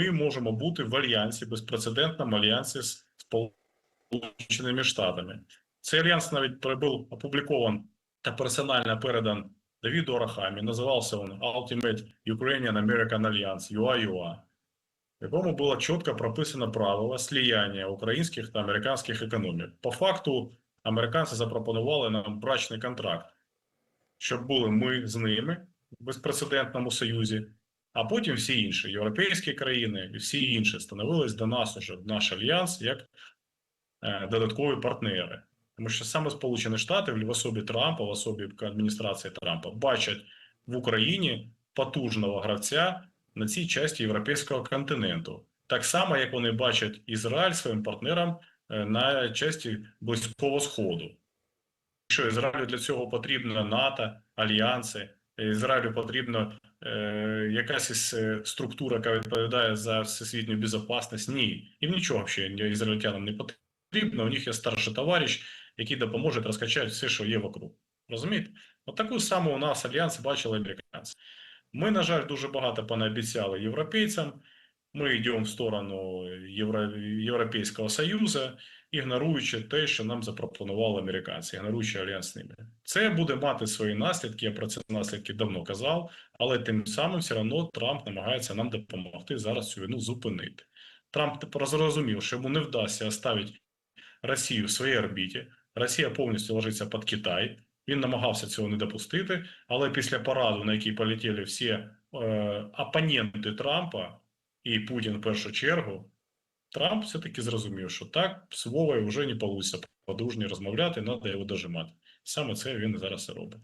ми можемо бути в альянсі, безпрецедентному альянсі з Сполученими Штатами. Цей альянс навіть був опублікован та персонально передан Давіду Арахамі. Називався він Ultimate Ukrainian American Alliance, UA-UA, в якому було чітко прописано правило сліяння українських та американських економік. По факту, американці запропонували нам брачний контракт, щоб були ми з ними в безпрецедентному союзі, а потім всі інші європейські країни всі інші становились до нас уже в наш альянс як е, додаткові партнери. Тому що саме Сполучені Штати в особі Трампа, в особі адміністрації Трампа, бачать в Україні потужного гравця на цій часті європейського континенту, так само як вони бачать Ізраїль своїм партнером е, на часті Близького Сходу. Що Ізраїлю для цього потрібно НАТО, альянси, Ізраїлю потрібна е, якась із, е, структура, яка відповідає за всесвітню безпечність. Ні, їм нічого ще ізраїльтянам не потрібно. У них є старший товариш, який допоможе розкачати все, що є вокруг. Розумієте? От таку саму у нас альянс бачили американці. Ми, на жаль, дуже багато понаобіцяли європейцям. Ми йдемо в сторону Євро... Європейського Союзу, ігноруючи те, що нам запропонували американці, ігноруючи альянс з ними. Це буде мати свої наслідки. Я про це наслідки давно казав, але тим самим все одно Трамп намагається нам допомогти зараз цю війну зупинити. Трамп тепер зрозумів, що йому не вдасться оставити Росію в своїй орбіті. Росія повністю ложиться під Китай. Він намагався цього не допустити, але після параду, на який полетіли всі е, опоненти Трампа і Путін в першу чергу, Трамп все-таки зрозумів, що так з Вовою вже не вийде подружні розмовляти, треба його дожимати. Саме це він зараз і робить.